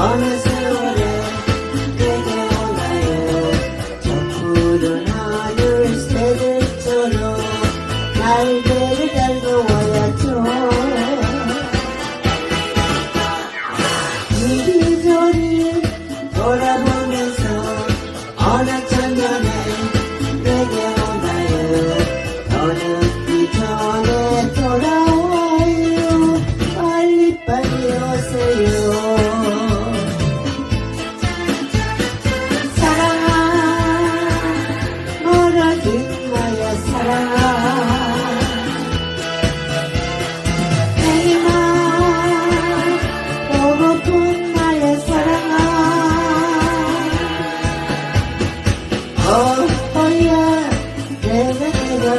어느 세월에 되돌아요 저 푸른 하늘 새들처럼 날개를 달고 와야죠.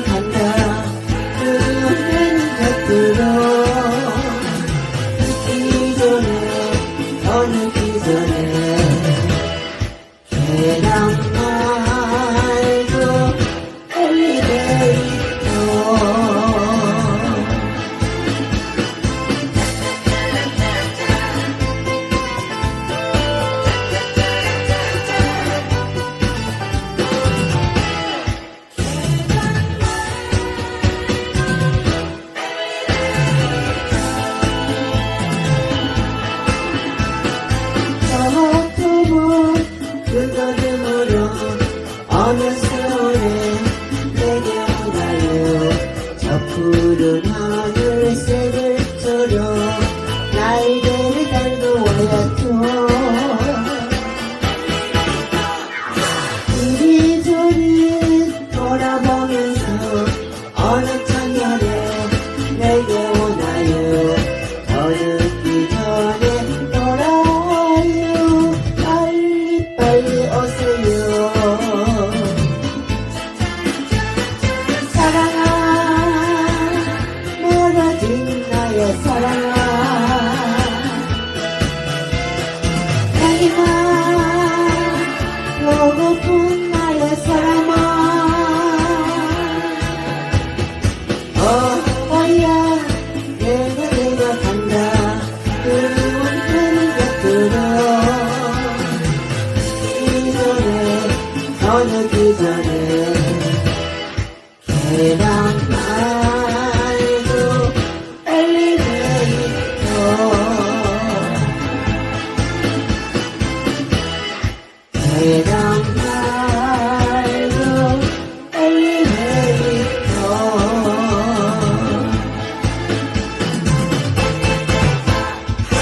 간다. 흐르는 곁으로 잊기 전에 어느 길 couldn't 저녁 기다려 계란 말고 엘리베이터.